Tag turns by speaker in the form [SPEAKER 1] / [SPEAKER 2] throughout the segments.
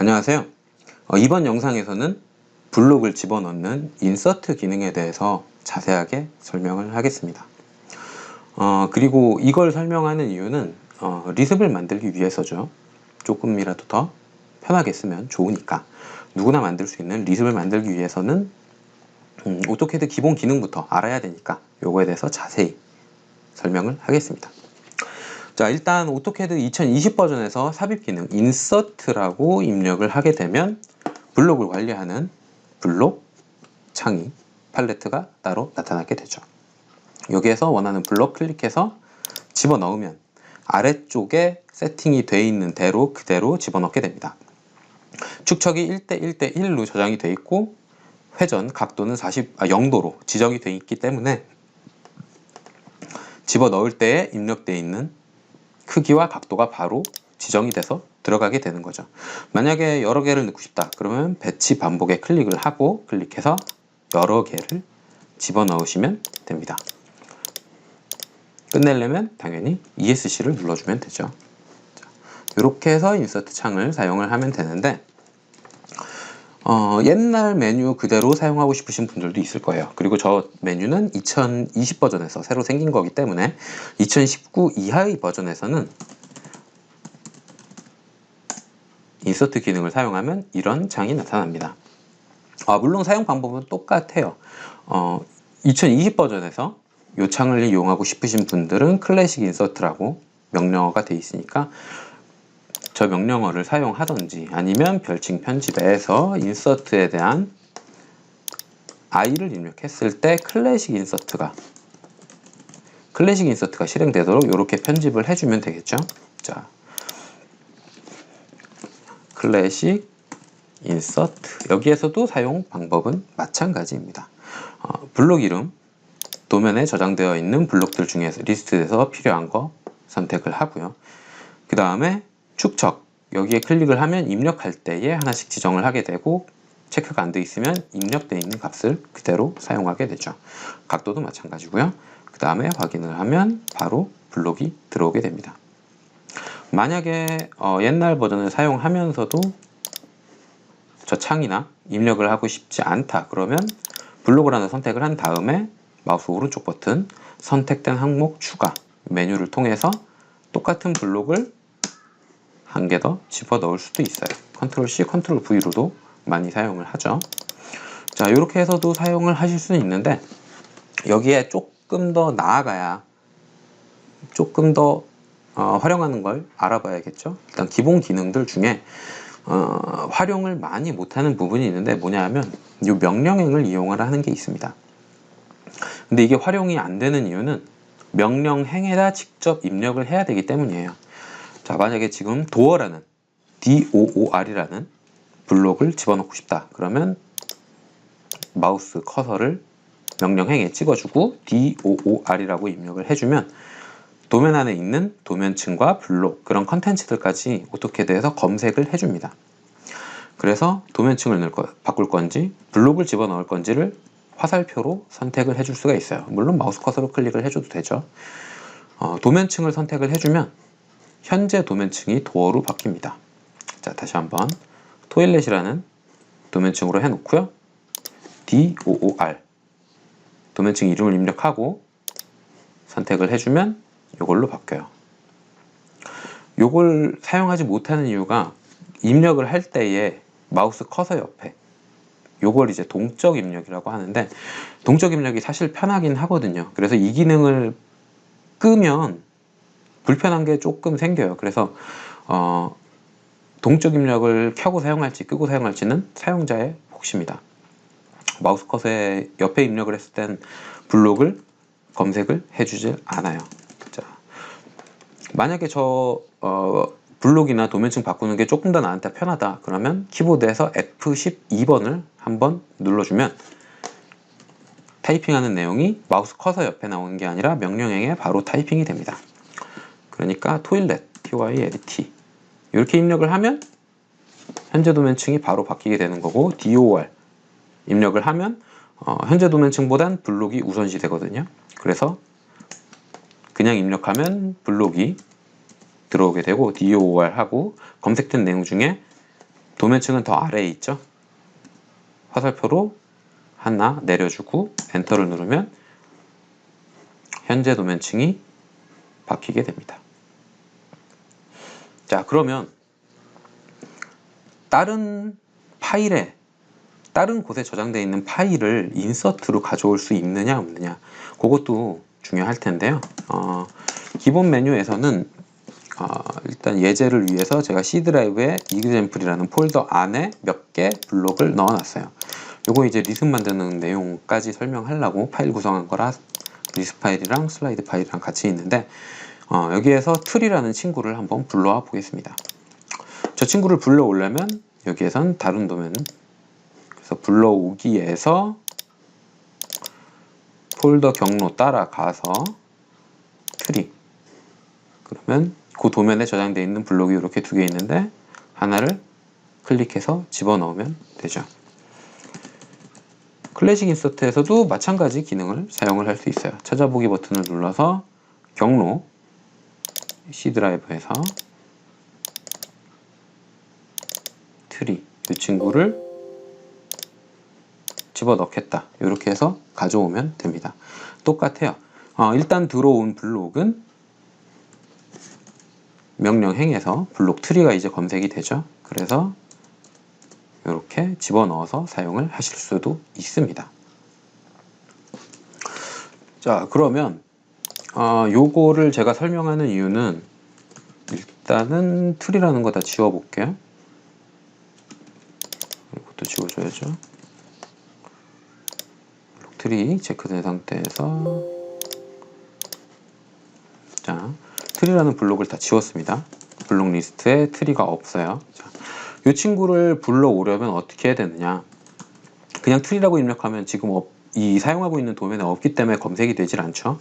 [SPEAKER 1] 안녕하세요. 어, 이번 영상에서는 블록을 집어넣는 인서트 기능에 대해서 자세하게 설명을 하겠습니다. 어, 그리고 이걸 설명하는 이유는 어, 리습을 만들기 위해서죠. 조금이라도 더 편하게 쓰면 좋으니까 누구나 만들 수 있는 리습을 만들기 위해서는 음, 오토캐드 기본 기능부터 알아야 되니까 요거에 대해서 자세히 설명을 하겠습니다. 자, 일단 오토캐드 2020 버전에서 삽입 기능 인서트라고 입력을 하게 되면 블록을 관리하는 블록 창이 팔레트가 따로 나타나게 되죠. 여기에서 원하는 블록 클릭해서 집어넣으면 아래쪽에 세팅이 되어 있는 대로 그대로 집어넣게 됩니다. 축척이 1대 1대 1로 저장이 되어 있고 회전 각도는 40, 아, 0도로 지정이 되어 있기 때문에 집어넣을 때에 입력되어 있는 크기와 각도가 바로 지정이 돼서 들어가게 되는 거죠. 만약에 여러 개를 넣고 싶다. 그러면 배치 반복에 클릭을 하고 클릭해서 여러 개를 집어넣으시면 됩니다. 끝내려면 당연히 ESC를 눌러주면 되죠. 이렇게 해서 인서트 창을 사용을 하면 되는데 어, 옛날 메뉴 그대로 사용하고 싶으신 분들도 있을 거예요. 그리고 저 메뉴는 2020 버전에서 새로 생긴 거기 때문에 2019 이하의 버전에서는 인서트 기능을 사용하면 이런 창이 나타납니다. 아, 물론 사용 방법은 똑같아요. 어, 2020 버전에서 이 창을 이용하고 싶으신 분들은 클래식 인서트라고 명령어가 되어 있으니까 저 명령어를 사용하던지 아니면 별칭 편집에서 인서트에 대한 i를 입력했을 때 클래식 인서트가 클래식 인서트가 실행되도록 이렇게 편집을 해주면 되겠죠. 자, 클래식 인서트 여기에서도 사용 방법은 마찬가지입니다. 어, 블록 이름 도면에 저장되어 있는 블록들 중에서 리스트에서 필요한 거 선택을 하고요. 그 다음에 축척 여기에 클릭을 하면 입력할 때에 하나씩 지정을 하게 되고 체크가 안 돼 있으면 입력되어 있는 값을 그대로 사용하게 되죠. 각도도 마찬가지고요. 그 다음에 확인을 하면 바로 블록이 들어오게 됩니다. 만약에 어, 옛날 버전을 사용하면서도 저 창이나 입력을 하고 싶지 않다 그러면 블록을 하나 선택을 한 다음에 마우스 오른쪽 버튼 선택된 항목 추가 메뉴를 통해서 똑같은 블록을 한 개 더 집어 넣을 수도 있어요. 컨트롤 C, 컨트롤 V로도 많이 사용을 하죠. 자, 이렇게 해서도 사용을 하실 수는 있는데 여기에 조금 더 나아가야 조금 더 어, 활용하는 걸 알아봐야겠죠. 일단 기본 기능들 중에 어, 활용을 많이 못하는 부분이 있는데 뭐냐 하면 이 명령행을 이용을 하는 게 있습니다. 근데 이게 활용이 안 되는 이유는 명령행에다 직접 입력을 해야 되기 때문이에요. 자, 만약에 지금 도어라는 DOOR이라는 블록을 집어넣고 싶다. 그러면 마우스 커서를 명령행에 찍어주고 DOOR이라고 입력을 해주면 도면 안에 있는 도면층과 블록 그런 컨텐츠들까지 오토캐드에서 검색을 해줍니다. 그래서 도면층을 넣을 거, 바꿀 건지 블록을 집어넣을 건지를 화살표로 선택을 해줄 수가 있어요. 물론 마우스 커서로 클릭을 해줘도 되죠. 어, 도면층을 선택을 해주면 현재 도면층이 도어로 바뀝니다. 자 다시 한번 토일렛이라는 도면층으로 해놓고요. DOOR 도면층 이름을 입력하고 선택을 해주면 이걸로 바뀌어요. 이걸 사용하지 못하는 이유가 입력을 할 때에 마우스 커서 옆에 요걸 이제 동적 입력이라고 하는데 동적 입력이 사실 편하긴 하거든요. 그래서 이 기능을 끄면 불편한 게 조금 생겨요. 그래서 어, 동적 입력을 켜고 사용할지 끄고 사용할지는 사용자의 몫입니다. 마우스 컷에 옆에 입력을 했을 땐 블록을 검색을 해주질 않아요. 자, 만약에 저 어, 블록이나 도면층 바꾸는 게 조금 더 나한테 편하다 그러면 키보드에서 F12번을 한번 눌러주면 타이핑하는 내용이 마우스 커서 옆에 나오는 게 아니라 명령행에 바로 타이핑이 됩니다. 그러니까 toilet, tylt 이렇게 입력을 하면 현재 도면층이 바로 바뀌게 되는 거고 dor 입력을 하면 어, 현재 도면층보단 블록이 우선시 되거든요. 그래서 그냥 입력하면 블록이 들어오게 되고 DOR 하고 검색된 내용 중에 도면층은 더 아래에 있죠. 화살표로 하나 내려주고 엔터를 누르면 현재 도면층이 바뀌게 됩니다. 자, 그러면 다른 파일에 다른 곳에 저장되어 있는 파일을 인서트로 가져올 수 있느냐 없느냐 그것도 중요할 텐데요. 어, 기본 메뉴에서는 어, 일단 예제를 위해서 제가 C 드라이브에 example이라는 폴더 안에 몇 개 블록을 넣어 놨어요. 요거 이제 리스 만드는 내용까지 설명하려고 파일 구성한 거라 리스 파일이랑 슬라이드 파일이랑 같이 있는데 어, 여기에서 틀이라는 친구를 한번 불러와 보겠습니다. 저 친구를 불러오려면 여기에선 다른 도면 그래서 불러오기에서 폴더 경로 따라가서 트리 그러면 그 도면에 저장되어 있는 블록이 이렇게 두 개 있는데 하나를 클릭해서 집어넣으면 되죠. 클래식 인서트에서도 마찬가지 기능을 사용을 할 수 있어요. 찾아보기 버튼을 눌러서 경로 C 드라이브에서 트리 이 친구를 집어넣겠다. 이렇게 해서 가져오면 됩니다. 똑같아요. 어, 일단 들어온 블록은 명령 행에서 블록 트리가 이제 검색이 되죠. 그래서 이렇게 집어넣어서 사용을 하실 수도 있습니다. 자, 그러면 어, 요거를 제가 설명하는 이유는 일단은 트리라는 거 다 지워볼게요. 이것도 지워줘야죠. 트리 체크된 상태에서 자, 트리라는 블록을 다 지웠습니다. 블록 리스트에 트리가 없어요. 자, 이 친구를 불러오려면 어떻게 해야 되느냐? 그냥 트리라고 입력하면 지금 없- 이 사용하고 있는 도면에 없기 때문에 검색이 되질 않죠.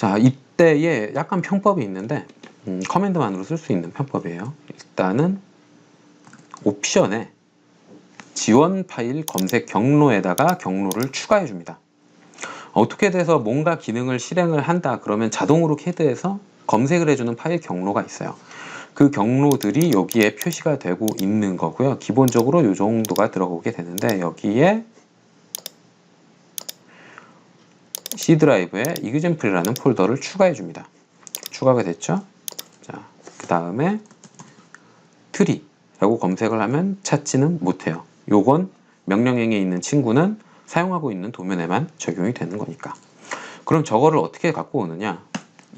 [SPEAKER 1] 자, 이때에 약간 편법이 있는데 음, 커맨드만으로 쓸 수 있는 편법이에요. 일단은 옵션에 지원 파일 검색 경로에다가 경로를 추가해 줍니다. 어떻게 돼서 뭔가 기능을 실행을 한다 그러면 자동으로 캐드에서 검색을 해주는 파일 경로가 있어요. 그 경로들이 여기에 표시가 되고 있는 거고요. 기본적으로 이 정도가 들어오게 되는데 여기에 C 드라이브에 example이라는 폴더를 추가해 줍니다. 추가가 됐죠? 자, 그 다음에 트리라고 검색을 하면 찾지는 못해요. 요건 명령행에 있는 친구는 사용하고 있는 도면에만 적용이 되는 거니까. 그럼 저거를 어떻게 갖고 오느냐?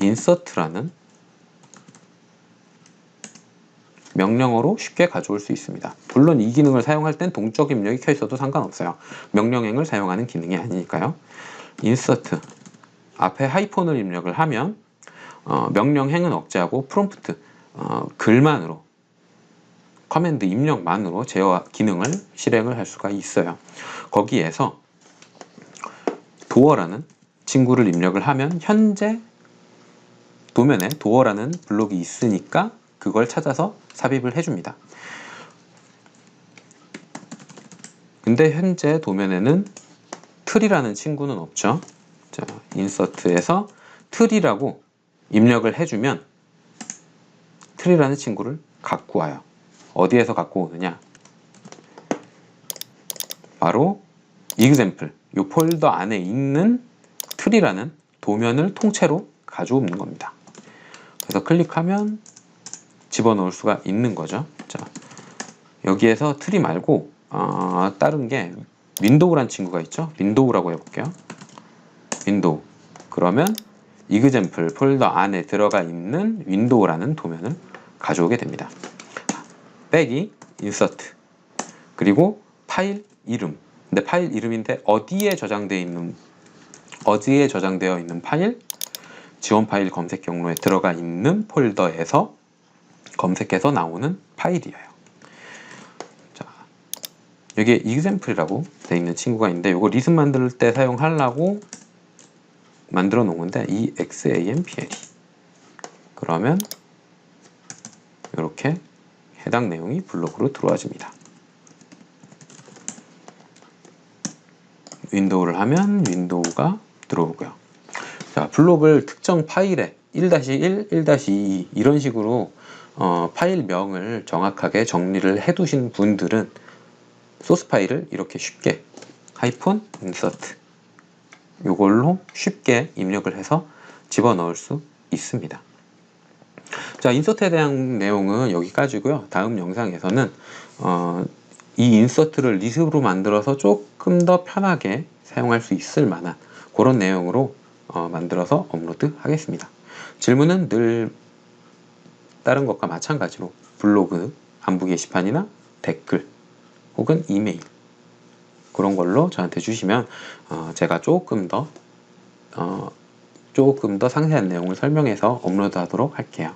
[SPEAKER 1] insert라는 명령어로 쉽게 가져올 수 있습니다. 물론 이 기능을 사용할 땐 동적 입력이 켜 있어도 상관없어요. 명령행을 사용하는 기능이 아니니까요. Insert 앞에 하이폰을 입력을 하면 어, 명령 행은 억제하고 프롬프트 어, 글만으로 커맨드 입력만으로 제어 기능을 실행을 할 수가 있어요. 거기에서 도어라는 친구를 입력을 하면 현재 도면에 도어라는 블록이 있으니까 그걸 찾아서 삽입을 해줍니다. 근데 현재 도면에는 틀이라는 친구는 없죠. 자, 인서트에서 틀이라고 입력을 해주면 틀이라는 친구를 갖고 와요. 어디에서 갖고 오느냐? 바로 example, 이 폴더 안에 있는 틀이라는 도면을 통째로 가져오는 겁니다. 그래서 클릭하면 집어넣을 수가 있는 거죠. 자, 여기에서 트리 말고 어, 다른 게 윈도우란 친구가 있죠. 윈도우라고 해볼게요. 윈도우. 그러면 example 폴더 안에 들어가 있는 윈도우라는 도면을 가져오게 됩니다. 빼기 insert 그리고 파일 이름. 근데 파일 이름인데 어디에 저장되어 있는 어디에 저장되어 있는 파일 지원 파일 검색 경로에 들어가 있는 폴더에서 검색해서 나오는 파일이에요. 자, 여기에 example이라고 되어 있는 친구가 있는데 이거 리스 만들 때 사용하려고 만들어 놓은 건데 example 그러면 이렇게 해당 내용이 블록으로 들어와집니다. 윈도우를 하면 윈도우가 들어오고요. 자, 블록을 특정 파일에 1-1, 1-2 이런 식으로 어, 파일명을 정확하게 정리를 해 두신 분들은 소스 파일을 이렇게 쉽게 하이폰 인서트 이걸로 쉽게 입력을 해서 집어넣을 수 있습니다. 자, 인서트에 대한 내용은 여기까지고요. 다음 영상에서는 어, 이 인서트를 리스트로 만들어서 조금 더 편하게 사용할 수 있을 만한 그런 내용으로 어, 만들어서 업로드 하겠습니다. 질문은 늘 다른 것과 마찬가지로 블로그, 안부 게시판이나 댓글 혹은 이메일 그런 걸로 저한테 주시면 어, 제가 조금 더 어, 조금 더 상세한 내용을 설명해서 업로드하도록 할게요.